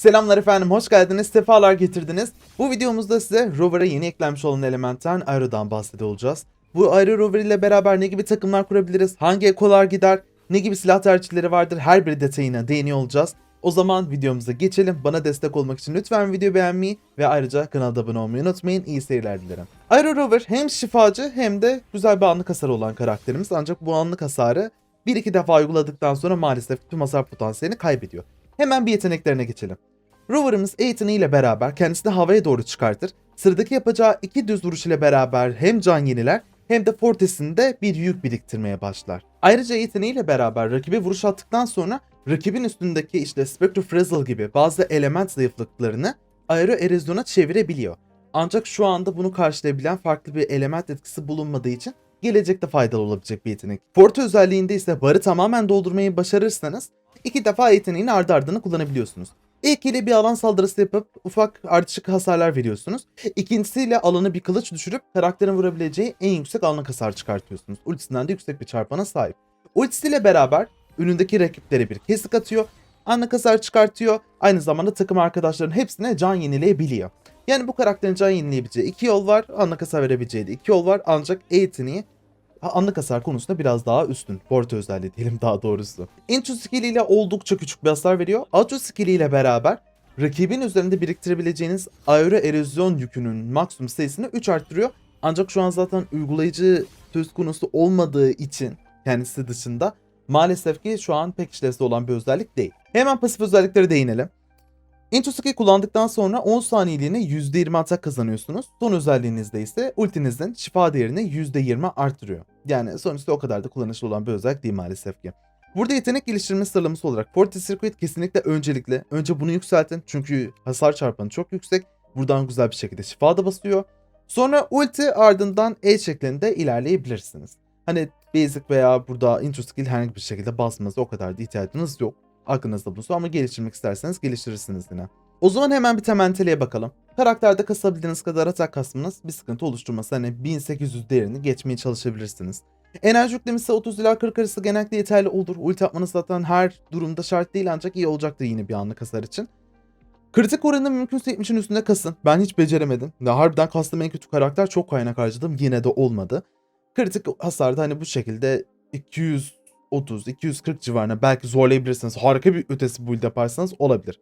Selamlar efendim, hoş geldiniz, sefalar getirdiniz. Bu videomuzda size Rover'a yeni eklenmiş olan elementten Aero'dan bahsediyor olacağız. Bu Aero Rover ile beraber ne gibi takımlar kurabiliriz, hangi ekolar gider, ne gibi silah tercihleri vardır her bir detayına değiniyor olacağız. O zaman videomuza geçelim. Bana destek olmak için lütfen videoyu beğenmeyi ve ayrıca kanalda abone olmayı unutmayın. İyi seyirler dilerim. Aero Rover hem şifacı hem de güzel bir anlık hasarı olan karakterimiz. Ancak bu anlık hasarı bir iki defa uyguladıktan sonra maalesef tüm hasar potansiyelini kaybediyor. Hemen bir yeteneklerine geçelim. Rover'ımız Ethan ile beraber kendisini havaya doğru çıkartır. Sıradaki yapacağı iki düz vuruş ile beraber hem can yeniler hem de fortesinde bir yük biriktirmeye başlar. Ayrıca ile beraber rakibe vuruş attıktan sonra rakibin üstündeki işte Spectre Frazzle gibi bazı element zayıflıklarını aero erozyona çevirebiliyor. Ancak şu anda bunu karşılayabilen farklı bir element etkisi bulunmadığı için gelecekte faydalı olabilecek bir yetenek. Forte özelliğinde ise barı tamamen doldurmayı başarırsanız iki defa yeteneğin ardı ardına kullanabiliyorsunuz. İlk ile bir alan saldırısı yapıp ufak ardışık hasarlar veriyorsunuz. İkincisiyle alanı bir kılıç düşürüp karakterin vurabileceği en yüksek anlık hasar çıkartıyorsunuz. Ultisinden de yüksek bir çarpana sahip. Ultisiyle beraber önündeki rakiplere bir kesik atıyor. Anlık hasar çıkartıyor. Aynı zamanda takım arkadaşların hepsine can yenileyebiliyor. Yani bu karakterin can yenileyebileceği iki yol var. Anlık hasar verebileceği de iki yol var. Ancak E anlık hasar konusunda biraz daha üstün. Porto özelliği diyelim daha doğrusu. Intro skill ile oldukça küçük bir hasar veriyor. Outro skill ile beraber rakibin üzerinde biriktirebileceğiniz aero erozyon yükünün maksimum sayısını 3 arttırıyor. Ancak şu an zaten uygulayıcı söz konusu olmadığı için kendisi dışında maalesef ki şu an pek işlevsel olan bir özellik değil. Hemen pasif özelliklere değinelim. Intro skill kullandıktan sonra 10 saniyeliğine %20 atak kazanıyorsunuz. Son özelliğinizde ise ultinizin şifa değerini %20 arttırıyor. Yani sonuçta o kadar da kullanışlı olan bir özellik değil maalesef ki. Burada yetenek geliştirme sıralaması olarak Forte Circuit kesinlikle öncelikle. Önce bunu yükseltin çünkü hasar çarpanı çok yüksek. Buradan güzel bir şekilde şifa da basıyor. Sonra ulti ardından E şeklinde ilerleyebilirsiniz. Hani basic veya burada intro skill herhangi bir şekilde basmanıza o kadar da ihtiyacınız yok. Aklınızda bulunsun ama geliştirmek isterseniz geliştirirsiniz yine. O zaman hemen bir tementeliğe bakalım. Karakterde kasabildiğiniz kadar atak kasmanız bir sıkıntı oluşturmaz. Hani 1800 değerini geçmeye çalışabilirsiniz. Enerji yüklemesi 30 ila 40 arası genellikle yeterli olur. Ulti atmanız zaten her durumda şart değil ancak iyi olacaktır yine bir anlık hasar için. Kritik oranı mümkünse 70'in üstünde kasın. Ben hiç beceremedim. Ya harbiden kastım en kötü karakter çok kaynak harcadım. Yine de olmadı. Kritik hasarda hani bu şekilde 230-240 civarına belki zorlayabilirsiniz. Harika bir ötesi build yaparsanız olabilir.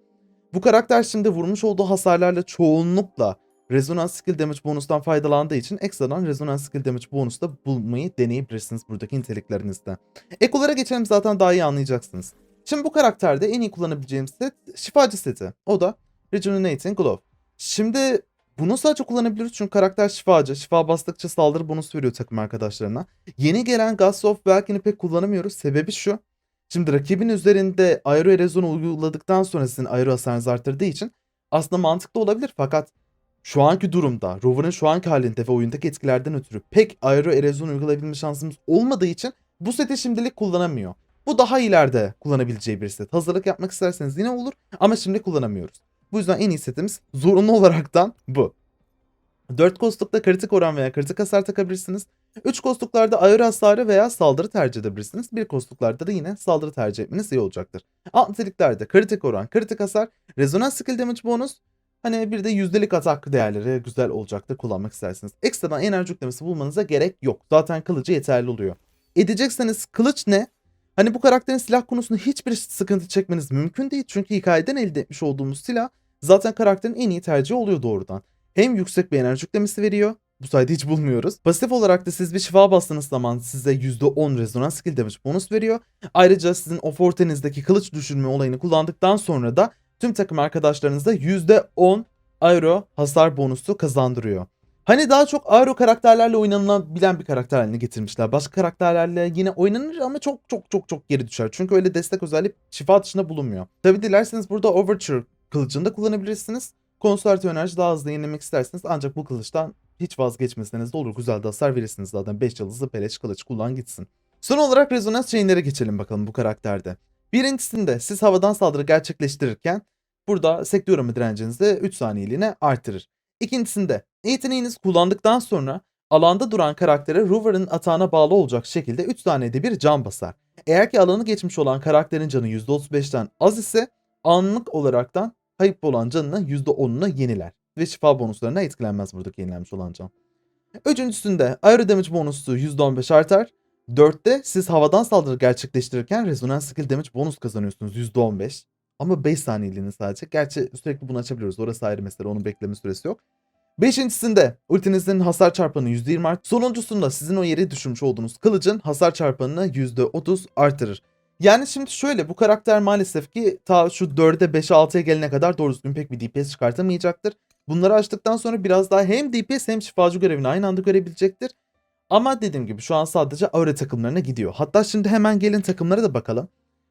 Bu karakter şimdi vurmuş olduğu hasarlarla çoğunlukla Resonance Skill Damage bonustan faydalandığı için ekstradan Resonance Skill Damage bonusu da bulmayı deneyebilirsiniz buradaki niteliklerinizde. Ek olarak geçelim zaten daha iyi anlayacaksınız. Şimdi bu karakterde en iyi kullanabileceğim set şifacı seti. O da Rejuvenating Glove. Şimdi bunu sadece kullanabiliriz çünkü karakter şifacı. Şifa bastıkça saldırı bonus veriyor takım arkadaşlarına. Yeni gelen Gust of Welkin'i pek kullanamıyoruz. Sebebi şu. Şimdi rakibin üzerinde aero erozyonu uyguladıktan sonra sizin aero hasarınızı arttırdığı için aslında mantıklı olabilir fakat şu anki durumda Rover'ın şu anki halinde ve oyundaki etkilerden ötürü pek aero erozyon uygulayabilme şansımız olmadığı için bu seti şimdilik kullanamıyor. Bu daha ileride kullanabileceği bir set. Hazırlık yapmak isterseniz yine olur ama şimdi kullanamıyoruz. Bu yüzden en iyi setimiz zorunlu olaraktan bu. 4 kostlukta kritik oran veya kritik hasar takabilirsiniz. 3 kostluklarda aero hasarı veya saldırı tercih edebilirsiniz. 1 kostluklarda da yine saldırı tercih etmeniz iyi olacaktır. Alt niteliklerde kritik oran, kritik hasar, rezonans skill damage bonus, Hani bir de yüzdelik atak değerleri güzel olacaktır kullanmak isterseniz. Ekstradan enerji yüklemesi bulmanıza gerek yok. Zaten kılıcı yeterli oluyor. Edecekseniz kılıç ne? Hani bu karakterin silah konusunda hiçbir sıkıntı çekmeniz mümkün değil. Çünkü hikayeden elde etmiş olduğumuz silah zaten karakterin en iyi tercihi oluyor doğrudan. Hem yüksek bir enerji yüklemesi veriyor. Bu sayede hiç bulmuyoruz. Pasif olarak da siz bir şifa bastığınız zaman size %10 rezonans skill damage bonus veriyor. Ayrıca sizin o fortenizdeki kılıç düşürme olayını kullandıktan sonra da tüm takım arkadaşlarınıza %10 aero hasar bonusu kazandırıyor. Hani daha çok aero karakterlerle oynanabilen bir karakter haline getirmişler. Başka karakterlerle yine oynanır ama çok çok çok çok geri düşer. Çünkü öyle destek özelliği şifa dışında bulunmuyor. Tabi dilerseniz burada Overture kılıcını da kullanabilirsiniz. Konserve enerji daha hızlı yenilemek isterseniz ancak bu kılıçtan hiç vazgeçmeseniz de olur. Güzel de hasar verirsiniz zaten. 5 yıldızlı peleç kılıç kullan gitsin. Son olarak rezonans chain'lere geçelim bakalım bu karakterde. Birincisinde siz havadan saldırı gerçekleştirirken burada sektör ömü direncinizi 3 saniyeliğine artırır. İkincisinde yeteneğinizi kullandıktan sonra alanda duran karaktere Rover'ın atağına bağlı olacak şekilde 3 saniyede bir can basar. Eğer ki alanı geçmiş olan karakterin canı %35'ten az ise anlık olaraktan kayıp olan canını %10'unu yeniler. Ve şifa bonuslarına etkilenmez buradaki yenilenmiş olan can. Üçüncüsünde aero damage bonusu %15 artar. Dörtte siz havadan saldırı gerçekleştirirken rezonans skill damage bonus kazanıyorsunuz %15. Ama 5 saniyeliğine sadece. Gerçi sürekli bunu açabiliyoruz. Orası ayrı mesele. Onun bekleme süresi yok. Beşincisinde ultinizin hasar çarpanı %20 art. Sonuncusunda sizin o yere düşürmüş olduğunuz kılıcın hasar çarpanını %30 artırır. Yani şimdi şöyle bu karakter maalesef ki ta şu 4'e 5'e 6'ya gelene kadar doğru düzgün pek bir DPS çıkartamayacaktır. Bunları açtıktan sonra biraz daha hem DPS hem şifacı görevini aynı anda görebilecektir. Ama dediğim gibi şu an sadece aura takımlarına gidiyor. Hatta şimdi hemen gelin takımlara da bakalım.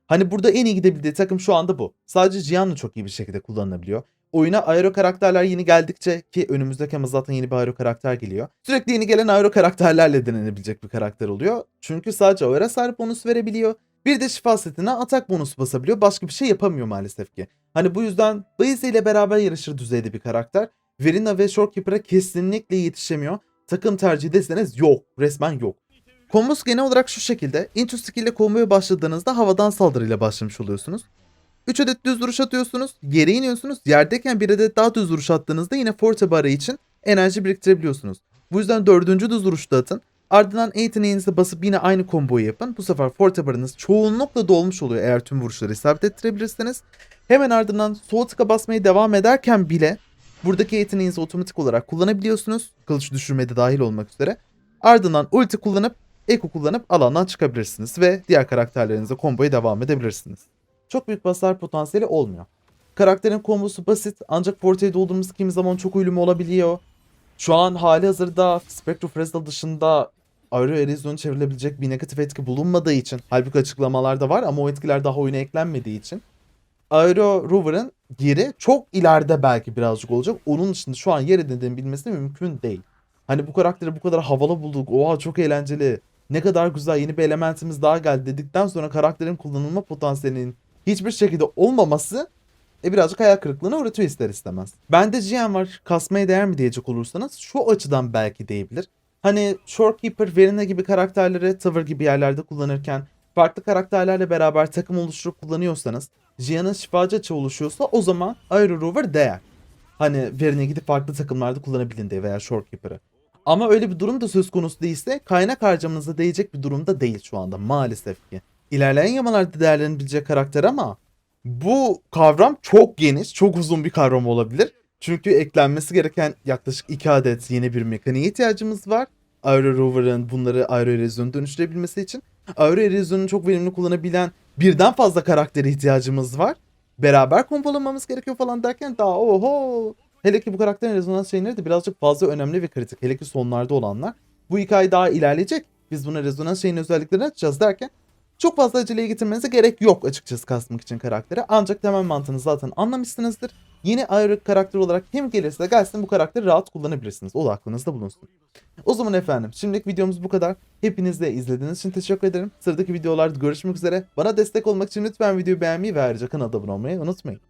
Hani burada en iyi gidebildiği takım şu anda bu. Sadece Jian'la çok iyi bir şekilde kullanılabiliyor. Oyuna aero karakterler yeni geldikçe ki önümüzdeki ama zaten yeni bir aero karakter geliyor. Sürekli yeni gelen aero karakterlerle denenebilecek bir karakter oluyor. Çünkü sadece aura sahip bonus verebiliyor. Bir de şifa setine atak bonus basabiliyor. Başka bir şey yapamıyor maalesef ki. Hani bu yüzden Blaze ile beraber yarışır düzeyde bir karakter. Verina ve Shorekeeper'a kesinlikle yetişemiyor. Takım tercihi deseniz yok. Resmen yok. Kombos genel olarak şu şekilde. Into skill ile başladığınızda havadan saldırıyla başlamış oluyorsunuz. 3 adet düz vuruş atıyorsunuz. Yere iniyorsunuz. Yerdeyken bir adet daha düz vuruş attığınızda yine forte barı için enerji biriktirebiliyorsunuz. Bu yüzden dördüncü düz vuruşta atın. Ardından A yeteneğinizi basıp yine aynı komboyu yapın. Bu sefer forte barınız çoğunlukla dolmuş oluyor eğer tüm vuruşları isabet ettirebilirseniz. Hemen ardından sol tıka basmaya devam ederken bile buradaki yeteneğinizi otomatik olarak kullanabiliyorsunuz. Kılıç düşürmede dahil olmak üzere. Ardından ulti kullanıp Eko kullanıp alandan çıkabilirsiniz ve diğer karakterlerinize komboya devam edebilirsiniz. Çok büyük hasar potansiyeli olmuyor. Karakterin kombosu basit ancak Forte'yi doldurması kimi zaman çok uyumlu olabiliyor. Şu an hali hazırda Spectre Fresnel dışında Aero Erozyon'u çevrilebilecek bir negatif etki bulunmadığı için halbuki açıklamalarda var ama o etkiler daha oyuna eklenmediği için Aero Rover'ın yeri çok ileride belki birazcık olacak. Onun dışında şu an yer edindiğini bilmesi mümkün değil. Hani bu karakteri bu kadar havalı bulduk. Oha çok eğlenceli. Ne kadar güzel yeni bir elementimiz daha geldi dedikten sonra karakterin kullanılma potansiyelinin hiçbir şekilde olmaması e birazcık hayal kırıklığına uğratıyor ister istemez. Bende GM var kasmaya değer mi diyecek olursanız şu açıdan belki değebilir. Hani Shorekeeper, Verina gibi karakterleri Tower gibi yerlerde kullanırken farklı karakterlerle beraber takım oluşturup kullanıyorsanız Jian'ın şifacı açığı oluşuyorsa o zaman Aero Rover değer. Hani Verina'yı gidip farklı takımlarda kullanabilin diye veya Shorekeeper'ı. Ama öyle bir durum da söz konusu değilse kaynak harcamanıza değecek bir durumda değil şu anda maalesef ki. İlerleyen yamalarda değerlenebilecek karakter ama bu kavram çok geniş, çok uzun bir kavram olabilir. Çünkü eklenmesi gereken yaklaşık 2 adet yeni bir mekaniğe ihtiyacımız var. Aero Rover'ın bunları Aero Erozyon'a dönüştürebilmesi için. Aero Erozyon'u çok verimli kullanabilen birden fazla karaktere ihtiyacımız var. Beraber kombolamamız gerekiyor falan derken daha oho. Hele ki bu karakterin rezonans şeyleri de birazcık fazla önemli ve kritik. Hele ki sonlarda olanlar. Bu hikaye daha ilerleyecek. Biz buna rezonans şeyin özelliklerini açacağız derken çok fazla aceleye getirmenize gerek yok açıkçası kasmak için karakteri. Ancak temel mantığını zaten anlamışsınızdır. Yeni ayrı karakter olarak kim gelirse gelsin bu karakteri rahat kullanabilirsiniz. O da aklınızda bulunsun. O zaman efendim şimdilik videomuz bu kadar. Hepiniz de izlediğiniz için teşekkür ederim. Sıradaki videolarda görüşmek üzere. Bana destek olmak için lütfen videoyu beğenmeyi ve ayrıca kanala abone olmayı unutmayın.